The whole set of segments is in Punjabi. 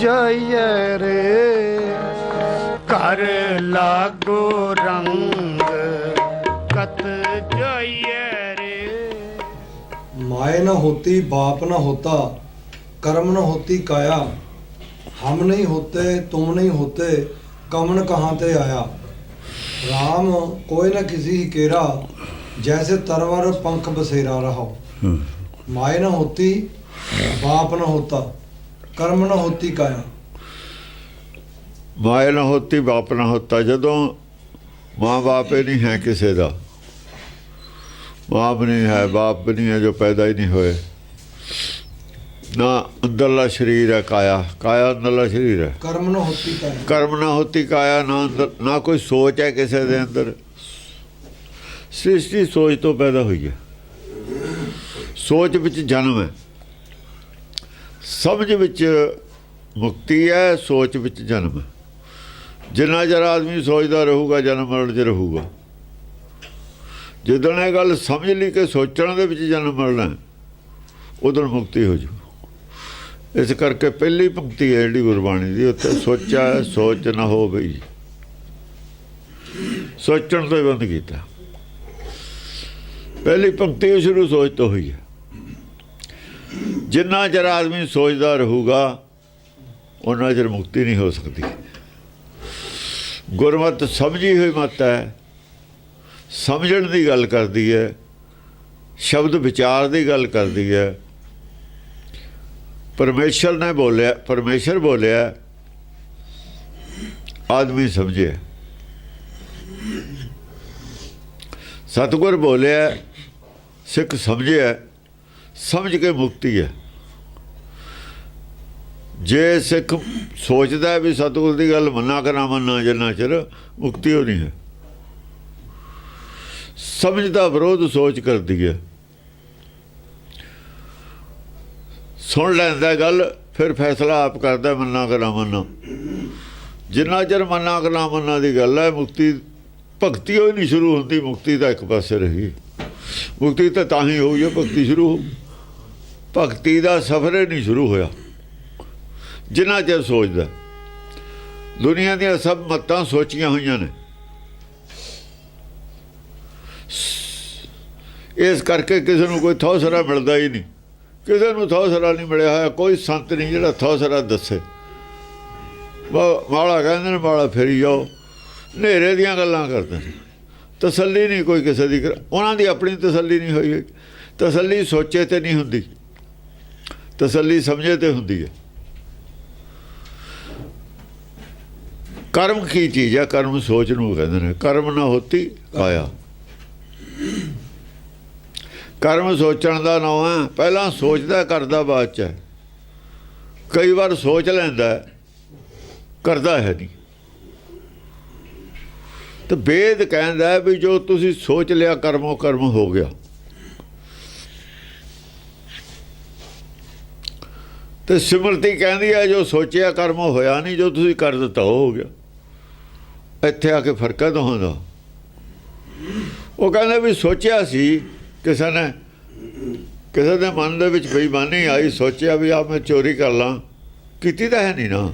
ਜਾਈਐ ਰੇ ਘਰ ਲਾਗੋ ਰੰਗ ਕਤ ਜਾਈਐ ਰੇ माए न होती बाप न होता कर्म न होती काया हम नहीं होते तुम नहीं होते कमन कहाँ ते आया राम कोई न किसी ही केरा जैसे तरवर पंख बसेरा रहा माए न होती बाप न होता ਕਰਮ ਨਾ ਹੋਤੀ ਕਾਇਆ। ਮਾਇਆ ਨਾ ਹੋਤੀ ਬਾਪ ਨਾ ਹੋਤਾ ਜਦੋਂ ਮਾਂ ਬਾਪੇ ਨਹੀਂ ਹੈ ਕਿਸੇ ਦਾ। ਬਾਪ ਨਹੀਂ ਹੈ ਬਾਪ ਨਹੀਂ ਹੈ ਜੋ ਪੈਦਾ ਹੀ ਨਹੀਂ ਹੋਏ। ਨਾ ਅੰਦਰਲਾ ਸਰੀਰ ਹੈ ਕਾਇਆ ਕਾਇਆ ਅੰਦਰਲਾ ਸਰੀਰ ਹੈ। ਕਰਮ ਨਾ ਹੋਤੀ ਕਾਇਆ। ਕਰਮ ਨਾ ਹੋਤੀ ਕਾਇਆ ਨਾ ਨਾ ਕੋਈ ਸੋਚ ਹੈ ਕਿਸੇ ਦੇ ਅੰਦਰ। ਸ੍ਰਿਸ਼ਟੀ ਸੋਚ ਤੋਂ ਪੈਦਾ ਹੋਈ ਹੈ। ਸੋਚ ਵਿੱਚ ਜਨਮ ਹੈ। ਸਮਝ ਵਿੱਚ ਮੁਕਤੀ ਹੈ ਸੋਚ ਵਿੱਚ ਜਨਮ। ਹੈ ਜਿੰਨਾ ਚਿਰ ਆਦਮੀ ਸੋਚਦਾ ਰਹੂਗਾ ਜਨਮ ਮਰਨ 'ਚ ਰਹੂਗਾ। ਜਦੋਂ ਇਹ ਗੱਲ ਸਮਝ ਲਈ ਕਿ ਸੋਚਣ ਦੇ ਵਿੱਚ ਜਨਮ ਮਰਨਾ ਹੈ, ਉਦੋਂ ਮੁਕਤੀ ਹੋ ਜੂ ਇਸ ਕਰਕੇ ਪਹਿਲੀ ਪੰਕਤੀ ਹੈ ਜਿਹੜੀ ਗੁਰਬਾਣੀ ਦੀ ਉੱਥੇ ਸੋਚਿਆ ਸੋਚ ਨਾ ਹੋ ਬਈ ਸੋਚਣ ਤੋਂ ਹੀ ਬੰਦ ਕੀਤਾ। ਪਹਿਲੀ ਪੰਕਤੀ ਸ਼ੁਰੂ ਸੋਚ ਤੋਂ ਹੋਈ ਹੈ। ਜਿੰਨਾ ਚਿਰ ਆਦਮੀ ਸੋਚਦਾ ਰਹੂਗਾ ਉਹਨਾਂ ਚਿਰ ਮੁਕਤੀ ਨਹੀਂ ਹੋ ਸਕਦੀ। ਗੁਰਮਤ ਸਮਝੀ ਹੋਈ ਮਤ ਹੈ, ਸਮਝਣ ਦੀ ਗੱਲ ਕਰਦੀ ਹੈ, ਸ਼ਬਦ ਵਿਚਾਰ ਦੀ ਗੱਲ ਕਰਦੀ ਹੈ। ਪਰਮੇਸ਼ਰ ਨੇ ਬੋਲਿਆ, ਪਰਮੇਸ਼ਰ ਬੋਲਿਆ, ਆਦਮੀ ਸਮਝਿਆ ਸਤਿਗੁਰ ਬੋਲਿਆ, ਸਿੱਖ ਸਮਝਿਆ। ਸਮਝ ਕੇ ਮੁਕਤੀ ਹੈ। ਜੇ ਸਿੱਖ ਸੋਚਦਾ ਵੀ ਸਤਿਗੁਰ ਦੀ ਗੱਲ ਮੰਨਾ ਕਰਾਂ ਮੰਨਾ, ਜਿੰਨਾ ਚਿਰ ਮੁਕਤੀ ਹੋ ਨਹੀਂ ਹੈ। ਸਮਝ ਦਾ ਵਿਰੋਧ ਸੋਚ ਕਰਦੀ ਹੈ। ਸੁਣ ਲੈਂਦਾ ਗੱਲ, ਫਿਰ ਫੈਸਲਾ ਆਪ ਕਰਦਾ ਮੰਨਾ ਕਰਾਂ ਮੰਨਾ। ਜਿੰਨਾ ਚਿਰ ਮੰਨਾ ਕਰਾਂ ਮੰਨਾ ਦੀ ਗੱਲ ਹੈ, ਮੁਕਤੀ ਭਗਤੀ ਹੋਈ ਨਹੀਂ ਸ਼ੁਰੂ ਹੁੰਦੀ, ਮੁਕਤੀ ਤਾਂ ਇੱਕ ਪਾਸੇ ਰਹੀ। ਮੁਕਤੀ ਤਾਂ ਤਾਂ ਹੀ ਹੋਈ ਹੈ, ਭਗਤੀ ਸ਼ੁਰੂ ਹੋ ਭਗਤੀ ਦਾ ਸਫ਼ਰ ਹੀ ਨਹੀਂ ਸ਼ੁਰੂ ਹੋਇਆ। ਜਿੰਨਾ ਚਿਰ ਸੋਚਦਾ। ਦੁਨੀਆ ਦੀਆਂ ਸਭ ਮਤਾਂ ਸੋਚੀਆਂ ਹੋਈਆਂ ਨੇ। ਇਸ ਕਰਕੇ ਕਿਸੇ ਨੂੰ ਕੋਈ ਥੌਸਰਾ ਮਿਲਦਾ ਹੀ ਨਹੀਂ। ਕਿਸੇ ਨੂੰ ਥੌਸਰਾ ਨਹੀਂ ਮਿਲਿਆ ਹੋਇਆ। ਕੋਈ ਸੰਤ ਨਹੀਂ ਜਿਹੜਾ ਥੌਸਰਾ ਦੱਸੇ। ਵਾ- ਮਾਲਾ ਕਹਿੰਦੇ ਨੇ ਮਾਲਾ ਫੇਰੀ ਜਾਓ। ਹਨੇਰੇ ਦੀਆਂ ਗੱਲਾਂ ਕਰਦੇ ਨੇ। ਤਸੱਲੀ ਨਹੀਂ ਕੋਈ ਕਿਸੇ ਦੀ। ਕਰ- ਉਹਨਾਂ ਦੀ ਆਪਣੀ ਤਸੱਲੀ ਨਹੀਂ ਹੋਈ ਹੋਈ। ਤਸੱਲੀ ਸੋਚੇ ਤੇ ਨਹੀਂ ਹੁੰਦੀ। ਤਸੱਲੀ ਸਮਝੇ ਤੇ ਹੁੰਦੀ ਹੈ। ਕਰਮ ਕੀ ਚੀਜ਼ ਹੈ ਕਰਮ ਸੋਚ ਨੂੰ ਕਹਿੰਦੇ ਨੇ, ਕਰਮ ਨਾ ਹੋਤੀ ਕਾਇਆ ਕਰਮ ਸੋਚਣ ਦਾ ਨਾਮ ਹੈ ਪਹਿਲਾਂ ਸੋਚਦਾ ਕਰਦਾ ਬਾਅਦ ਚ ਹੈ। ਕਈ ਵਾਰ ਸੋਚ ਲੈਂਦਾ ਕਰਦਾ ਹੈ ਨਹੀਂ। ਤੇ ਵੇਦ ਕਹਿੰਦਾ ਵੀ ਜੋ ਤੁਸੀਂ ਸੋਚ ਲਿਆ ਕਰਮੋ ਕਰਮ ਹੋ ਗਿਆ। ਤੇ ਸਿਮਰਤੀ ਕਹਿੰਦੀ ਹੈ ਜੋ ਸੋਚਿਆ ਕਰਮ ਹੋਇਆ ਨਹੀਂ, ਜੋ ਤੁਸੀਂ ਕਰ ਦਿੱਤਾ ਉਹ ਹੋ ਗਿਆ। ਇੱਥੇ ਆ ਕੇ ਫ਼ਰਕ ਹੈ ਦੋਹਾਂ ਉਹ ਕਹਿੰਦੇ ਵੀ ਸੋਚਿਆ ਸੀ, ਕਿਸੇ ਨੇ, ਕਿਸੇ ਦੇ ਮਨ ਦੇ ਵਿੱਚ ਬੇਈਮਾਨੀ ਆਈ, ਸੋਚਿਆ ਵੀ ਆ ਮੈਂ ਚੋਰੀ ਕਰ ਲਾਂ। ਕੀਤੀ ਤਾਂ ਹੈ ਨਹੀਂ ਨਾ।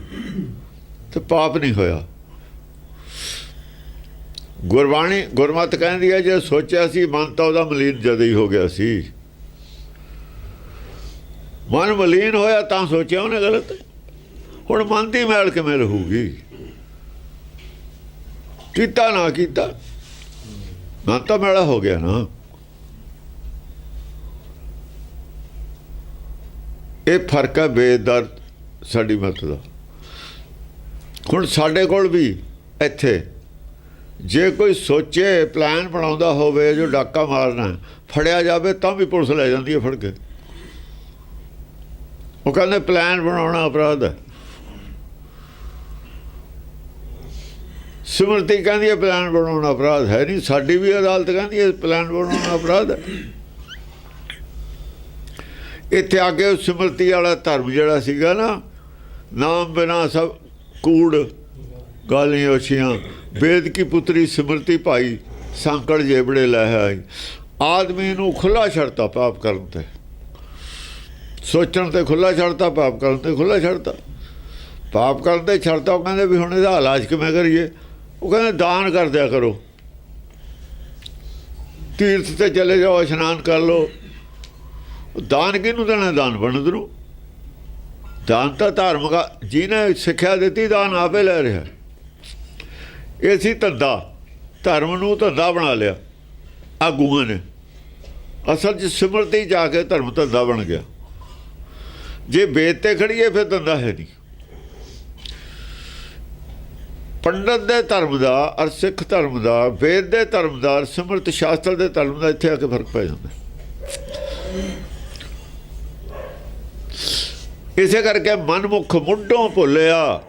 ਤੇ ਪਾਪ ਨਹੀਂ ਹੋਇਆ। ਗੁਰਬਾਣੀ, ਗੁਰਮਤ ਕਹਿੰਦੀ ਹੈ ਜੇ ਸੋਚਿਆ ਸੀ, ਮਨ ਤਾਂ ਉਹਦਾ ਮਲੀਨ ਜਦ ਹੀ ਹੋ ਗਿਆ ਸੀ। ਮਨ ਮਲੀਨ ਹੋਇਆ ਤਾਂ ਸੋਚਿਆ ਉਹਨੇ ਗਲਤ। ਹੁਣ ਮਨ ਦੀ ਮੈਲ ਕਿਵੇਂ ਰਹੂਗੀ? ਕੀਤਾ ਨਾ ਕੀਤਾ। ਮਨ ਤਾਂ ਮੈਲਾ ਹੋ ਗਿਆ ਨਾ। ਇਹ ਫ਼ਰਕ ਹੈ ਬੇਦਰ ਸਾਡੀ ਮਤ ਦਾ। ਹੁਣ ਸਾਡੇ ਕੋਲ ਵੀ ਇੱਥੇ ਜੇ ਕੋਈ ਸੋਚੇ ਪਲਾਨ ਬਣਾਉਂਦਾ ਹੋਵੇ ਜੋ ਡਾਕਾ ਮਾਰਨਾ, ਫੜਿਆ ਜਾਵੇ ਤਾਂ ਵੀ ਪੁਲਿਸ ਲੈ ਜਾਂਦੀ ਹੈ ਫੜ ਕੇ। ਉਹ ਕਹਿੰਦੇ ਪਲਾਨ ਬਣਾਉਣਾ ਅਪਰਾਧ। ਹੈ ਸਿਮਰਤੀ ਕਹਿੰਦੀ ਹੈ ਪਲਾਨ ਬਣਾਉਣਾ ਅਪਰਾਧ। ਹੈ ਨਹੀਂ, ਸਾਡੀ ਵੀ ਅਦਾਲਤ ਕਹਿੰਦੀ ਹੈ ਪਲਾਨ ਬਣਾਉਣਾ ਅਪਰਾਧ। ਹੈ ਇੱਥੇ ਆ ਕੇ ਸਿਮਰਤੀ ਵਾਲਾ ਧਰਮ ਜਿਹੜਾ ਸੀਗਾ ਨਾ, ਨਾਮ ਬਿਨਾ ਸਭ ਕੂੜ, ਗਾਲੀਆਂ ਉਛੀਆਂ ਵੇਦ ਕੀ ਪੁੱਤਰੀ ਸਿਮਰਤੀ ਭਾਈ ਸੰਕੜ ਜੇਬੜੇ ਲੈ ਆਈ। ਆਦਮੀ ਨੂੰ ਖੁੱਲਾ ਛੱਡਤਾ ਪਾਪ ਕਰਨ ਤੇ। ਸੋਚਣ ਤੇ ਖੁੱਲਾ ਛੱਡਤਾ, ਪਾਪ ਕਰਨ ਤੇ ਖੁੱਲਾ ਛੱਡਤਾ। ਪਾਪ ਕਰਨ 'ਤੇ ਛੱਡਤਾ, ਉਹ ਕਹਿੰਦੇ ਵੀ ਹੁਣ ਇਹਦਾ ਇਲਾਜ ਕਿਵੇਂ ਕਰੀਏ? ਉਹ ਕਹਿੰਦੇ ਦਾਨ ਕਰ ਦਿਆ ਕਰੋ। ਤੀਰਥ ਤੇ ਚਲੇ ਜਾਓ, ਇਸ਼ਨਾਨ ਕਰ ਲਓ। ਦਾਨ ਕਿਹਨੂੰ ਦੇਣਾ? ਦਾਨ ਬਣਦ ਨੂੰ। ਦਾਨ ਤਾਂ ਧਾਰਮਿਕ ਜਿਹਨੇ ਸਿੱਖਿਆ ਦਿੱਤੀ, ਦਾਨ ਆਪੇ ਲੈ ਰਿਹਾ। ਇਹ ਸੀ ਧੰਦਾ। ਧਰਮ ਨੂੰ ਧੰਦਾ ਬਣਾ ਲਿਆ। ਆਗੂਆਂ ਨੇ। ਅਸਲ 'ਚ ਸਿਮਰਤੀ ਜਾ ਕੇ ਧਰਮ ਧੰਦਾ ਬਣ ਗਿਆ। ਜੇ ਵੇਦ ਤੇ ਖੜੀਏ ਫਿਰ ਦੰਦਾ ਹੈ ਨਹੀਂ। ਪੰਡਤ ਦੇ ਧਰਮ ਦਾ ਅਰ ਸਿੱਖ ਧਰਮ ਦਾ, ਵੇਦ ਦੇ ਧਰਮ ਦਾ ਸਿਮਰਤ ਸ਼ਾਸਤਰ ਦੇ ਧਰਮ ਦਾ ਇੱਥੇ ਆ ਕੇ ਫ਼ਰਕ ਪੈ ਜਾਂਦਾ। ਇਸੇ ਕਰਕੇ ਮਨਮੁਖ ਮੁੱਢੋਂ ਭੁੱਲਿਆ,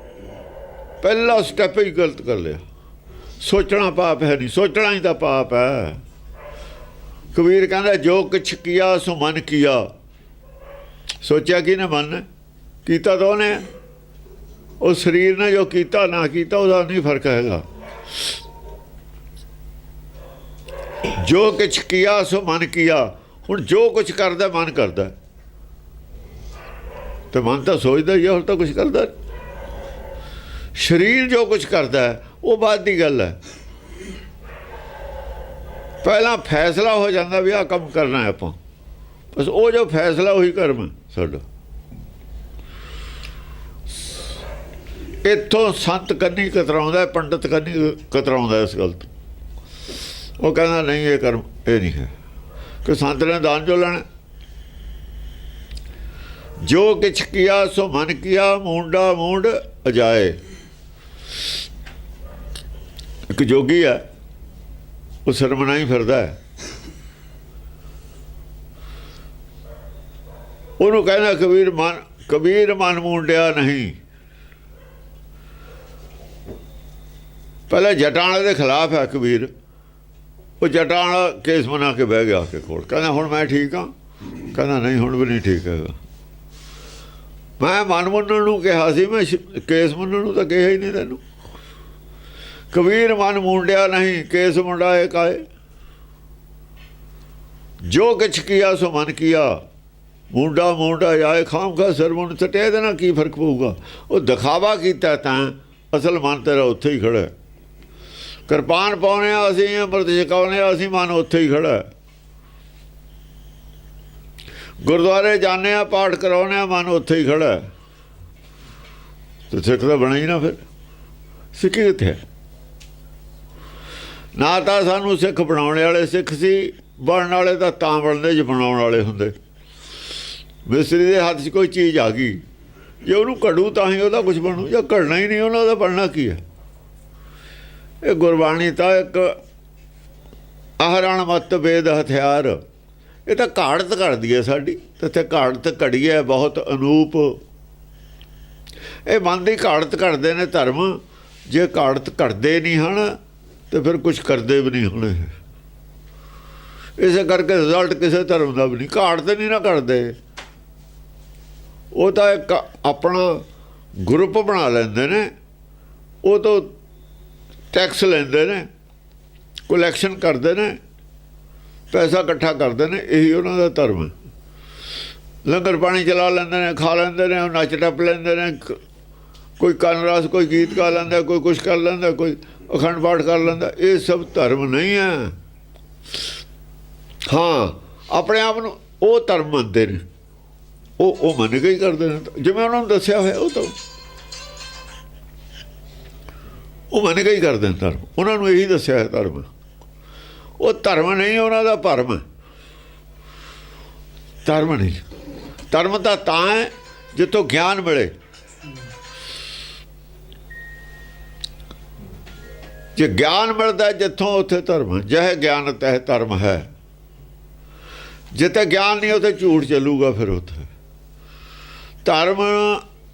ਪਹਿਲਾ ਸਟੈਪ ਹੀ ਗਲਤ ਕਰ ਲਿਆ। ਸੋਚਣਾ ਪਾਪ ਹੈ ਨਹੀਂ, ਸੋਚਣਾ ਹੀ ਤਾਂ ਪਾਪ ਹੈ। ਕਬੀਰ ਕਹਿੰਦਾ, ਜੋ ਕੁਛ ਕੀਆ, ਸੋ ਮਨ ਕੀਆ। ਸੋਚਿਆ ਕਿ ਨਾ ਮਨ ਨੇ? ਕੀਤਾ ਤਾਂ ਉਹਨੇ। ਉਹ ਸਰੀਰ ਨੇ ਜੋ ਕੀਤਾ, ਨਾ ਕੀਤਾ, ਉਹਦਾ ਨਹੀਂ ਫ਼ਰਕ ਹੈਗਾ। ਜੋ ਕੁਛ ਕੀਆ, ਸੋ ਮਨ ਕੀਆ। ਹੁਣ ਜੋ ਕੁਛ ਕਰਦਾ, ਮਨ ਕਰਦਾ। ਤੇ ਮਨ ਤਾਂ ਸੋਚਦਾ ਹੀ ਹੋਰ ਤਾਂ ਕੁਛ ਕਰਦਾ ਸਰੀਰ ਜੋ ਕੁਛ ਕਰਦਾ, ਉਹ ਬਾਅਦ ਦੀ ਗੱਲ ਹੈ। ਪਹਿਲਾਂ ਫੈਸਲਾ ਹੋ ਜਾਂਦਾ ਵੀ ਆਹ ਕੰਮ ਕਰਨਾ ਹੈ ਆਪਾਂ। ਬਸ ਉਹ ਜੋ ਫੈਸਲਾ ਉਹੀ ਕਰਮ ਹੈ ਸਾਡਾ। ਇੱਥੋਂ ਸੰਤ ਕੰਨੀ ਕਤਰਾਉਂਦਾ ਹੈ, ਪੰਡਤ ਕੰਨੀ ਕਤਰਾਉਂਦਾ ਇਸ ਗੱਲ ਤੋਂ। ਉਹ ਕਹਿੰਦਾ ਨਹੀਂ ਇਹ ਕਰਮ ਇਹ ਨਹੀਂ ਹੈ। ਕਿ ਸੰਤ ਨੇ ਦਾਨ ਜੋ ਲੈਣਾ। ਜੋ ਕਿਛ ਕੀਆ ਸੋ ਮਨ ਕੀਆ ਮੂੰਡਾ ਮੂੰਡ ਅਜਾਏ। ਇੱਕ ਜੋਗੀ ਹੈ ਉਹ ਸਰਮਣਾ ਹੀ ਫਿਰਦਾ ਹੈ। ਉਹਨੂੰ ਕਹਿੰਦਾ ਕਬੀਰ ਮਨ ਕਬੀਰ ਮਨ ਮੁੰਡਿਆ ਨਹੀਂ। ਪਹਿਲਾਂ ਜਟਾਂ ਵਾਲੇ ਦੇ ਖਿਲਾਫ ਹੈ ਕਬੀਰ। ਉਹ ਜਟਾਂ ਵਾਲਾ ਕੇਸ ਬਣਾ ਕੇ ਬਹਿ ਗਿਆ ਕੇ ਕੋਲ। ਕਹਿੰਦਾ, ਹੁਣ ਮੈਂ ਠੀਕ ਹਾਂ? ਕਹਿੰਦਾ, ਨਹੀਂ, ਹੁਣ ਵੀ ਨਹੀਂ ਠੀਕ ਹੈਗਾ। ਮੈਂ ਮਨ ਮੰਨਣ ਨੂੰ ਕਿਹਾ ਸੀ, ਮੈਂ ਕੇਸ ਮੁੰਨਣ ਨੂੰ ਤਾਂ ਕਿਹਾ ਹੀ ਨਹੀਂ ਤੈਨੂੰ। ਕਬੀਰ ਮਨ ਮੁੰਡਿਆ ਨਹੀਂ, ਕੇਸ ਮੁੰਡਾਏ ਕਾਏ ਜੋ ਕਿਛ ਕੀਆ, ਸੋ ਮਨ ਕੀਆ। ਮੁੰਡਾ ਮੁੰਡਾ ਆਏ ਖਾਮ ਖਾ ਸਰਵਣ ਸਟੇ ਇਹਦੇ ਨਾਲ ਕੀ ਫ਼ਰਕ ਪਊਗਾ? ਉਹ ਦਿਖਾਵਾ ਕੀਤਾ ਤਾਂ ਅਸਲ ਮਨ ਤੇਰਾ ਉੱਥੇ ਹੀ ਖੜਾ ਕਿਰਪਾਨ ਪਾਉਨੇ ਆ ਅਸੀਂ, ਅੰਮ੍ਰਿਤ ਛਕਾਉਨੇ ਆ ਅਸੀਂ ਮਨ ਉੱਥੇ ਹੀ ਖੜਾ ਗੁਰਦੁਆਰੇ ਜਾਂਦੇ ਆ ਪਾਠ ਕਰਾਉਨੇ ਆ ਮਨ ਉੱਥੇ ਹੀ ਖੜਾ ਤੇ ਸਿੱਖ ਤਾਂ ਬਣਾ ਹੀ ਨਾ ਫਿਰ। ਸਿੱਖੀ ਕਿੱਥੇ ਹੈ? ਨਾ ਤਾਂ ਸਾਨੂੰ ਸਿੱਖ ਬਣਾਉਣ ਵਾਲੇ ਸਿੱਖ ਸੀ, ਬਣਨ ਵਾਲੇ ਤਾਂ ਤਾਂ ਬਣਦੇ ਜੇ ਬਣਾਉਣ ਵਾਲੇ ਹੁੰਦੇ। ਮਿਸਰੀ ਦੇ ਹੱਥ 'ਚ ਕੋਈ ਚੀਜ਼ ਆ ਗਈ। ਜੇ ਉਹਨੂੰ ਘੜੂ ਤਾਂ ਹੀ ਉਹਦਾ ਕੁਝ ਬਣੂ, ਜਾਂ ਘੜਨਾ ਹੀ ਨਹੀਂ, ਉਹਨਾਂ ਦਾ ਬਣਨਾ ਕੀ ਹੈ? ਇਹ ਗੁਰਬਾਣੀ ਤਾਂ ਇੱਕ ਆਹਰਣ ਮਤ, ਵੇਦ, ਹਥਿਆਰ, ਇਹ ਤਾਂ ਘਾੜਤ ਕਰਦੀ ਹੈ ਸਾਡੀ। ਤੇ ਤੇ ਘਾੜਤ ਘੜੀ ਹੈ, ਬਹੁਤ ਅਨੂਪ। ਇਹ ਮਨ ਦੀ ਘਾੜਤ ਕਰਦੇ ਨੇ ਧਰਮ। ਜੇ ਘਾੜਤ ਘੜਦੇ ਨਹੀਂ ਹਨ, ਤੇ ਫਿਰ ਕੁਝ ਕਰਦੇ ਵੀ ਨਹੀਂ ਹੋਣੇ। ਇਸੇ ਕਰਕੇ ਰਿਜ਼ਲਟ ਕਿਸੇ ਧਰਮ ਦਾ ਵੀ ਨਹੀਂ। ਘਾੜਤ ਨਹੀਂ ਨਾ ਕਰਦੇ। ਉਹ ਤਾਂ ਇੱਕ ਆਪਣਾ ਗਰੁੱਪ ਬਣਾ ਲੈਂਦੇ ਨੇ, ਉਹ ਤੋਂ ਟੈਕਸ ਲੈਂਦੇ ਨੇ ਕਲੈਕਸ਼ਨ ਕਰਦੇ ਨੇ, ਪੈਸਾ ਇਕੱਠਾ ਕਰਦੇ ਨੇ, ਇਹੀ ਉਹਨਾਂ ਦਾ ਧਰਮ ਹੈ। ਲੰਗਰ ਪਾਣੀ ਚਲਾ ਲੈਂਦੇ ਨੇ, ਖਾ ਲੈਂਦੇ ਨੇ, ਉਹ ਨੱਚ ਟੱਪ ਲੈਂਦੇ ਨੇ, ਕ- ਕੋਈ ਕੰਨ ਰਾਸ, ਕੋਈ ਗੀਤ ਗਾ ਲੈਂਦਾ, ਕੋਈ ਕੁਛ ਕਰ ਲੈਂਦਾ, ਕੋਈ ਅਖੰਡ ਪਾਠ ਕਰ ਲੈਂਦਾ, ਇਹ ਸਭ ਧਰਮ ਨਹੀਂ ਹੈ। ਹਾਂ, ਆਪਣੇ ਆਪ ਨੂੰ ਉਹ ਧਰਮ ਮੰਨਦੇ ਨੇ। ਉਹ ਉਹ ਮੰਨ ਕੇ ਹੀ ਕਰਦੇ ਨੇ। ਜਿਵੇਂ ਉਹਨਾਂ ਨੂੰ ਦੱਸਿਆ ਹੋਇਆ, ਉਹ ਤਾਂ ਉਹ ਮੰਨ ਕੇ ਹੀ ਕਰਦੇ ਨੇ ਧਰਮ। ਉਹਨਾਂ ਨੂੰ ਇਹੀ ਦੱਸਿਆ ਹੈ ਧਰਮ। ਉਹ ਧਰਮ ਨਹੀਂ, ਉਹਨਾਂ ਦਾ ਭਰਮ। ਧਰਮ ਨਹੀਂ। ਧਰਮ ਤਾਂ ਤਾਂ ਹੈ, ਜਿੱਥੋਂ ਗਿਆਨ ਮਿਲੇ। ਜੇ ਗਿਆਨ ਮਿਲਦਾ ਜਿੱਥੋਂ ਉੱਥੇ ਧਰਮ। ਹੈ ਗਿਆਨ, ਤਹਿ ਧਰਮ ਹੈ। ਜਿੱਥੇ ਗਿਆਨ ਨਹੀਂ, ਉੱਥੇ ਝੂਠ ਚੱਲੂਗਾ ਫਿਰ ਉੱਥੇ। ਧਰਮ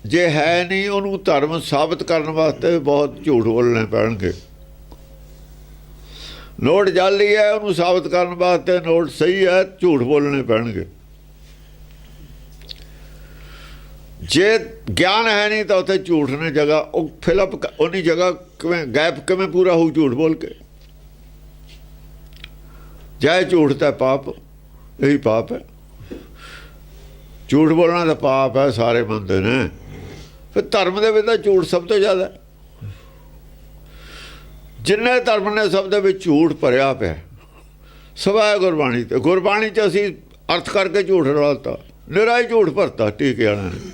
ਜੇ ਹੈ ਨਹੀਂ, ਉਹਨੂੰ ਧਰਮ ਸਾਬਤ ਕਰਨ ਵਾਸਤੇ ਬਹੁਤ ਝੂਠ ਬੋਲਣੇ ਪੈਣਗੇ। ਨੋਟ ਜਾਲੀ ਹੈ, ਉਹਨੂੰ ਸਾਬਤ ਕਰਨ ਵਾਸਤੇ ਨੋਟ ਸਹੀ ਹੈ, ਝੂਠ ਬੋਲਣੇ ਪੈਣਗੇ। ਜੇ ਗਿਆਨ ਹੈ ਨਹੀਂ, ਤਾਂ ਉੱਥੇ ਝੂਠ ਨੇ ਜਗ੍ਹਾ, ਉਹ ਫਿਲਪ ਉਹਨੀ ਜਗ੍ਹਾ ਕਿਵੇਂ ਗੈਪ ਕਿਵੇਂ ਪੂਰਾ ਹੋਊ ਝੂਠ ਬੋਲ ਕੇ? ਜੈ ਝੂਠ ਤਾਂ ਪਾਪ, ਇਹੀ ਪਾਪ ਹੈ। ਝੂਠ ਬੋਲਣਾ ਤਾਂ ਪਾਪ ਹੈ, ਸਾਰੇ ਮੰਨਦੇ ਨੇ। ਫਿਰ ਧਰਮ ਦੇ ਵਿੱਚ ਤਾਂ ਝੂਠ ਸਭ ਤੋਂ ਜ਼ਿਆਦਾ ਜਿੰਨੇ ਧਰਮ ਨੇ ਸਭ ਦੇ ਵਿੱਚ ਝੂਠ ਭਰਿਆ ਪਿਆ ਸਵਾ ਗੁਰਬਾਣੀ ਤੇ। ਗੁਰਬਾਣੀ ਚ ਅਸੀਂ ਅਰਥ ਕਰਕੇ ਝੂਠ ਰਲਾਤਾ ਨਿਰਾ ਹੀ ਝੂਠ ਭਰਤਾ, ਟੀਕੇ ਵਾਲਿਆਂ ਨੇ।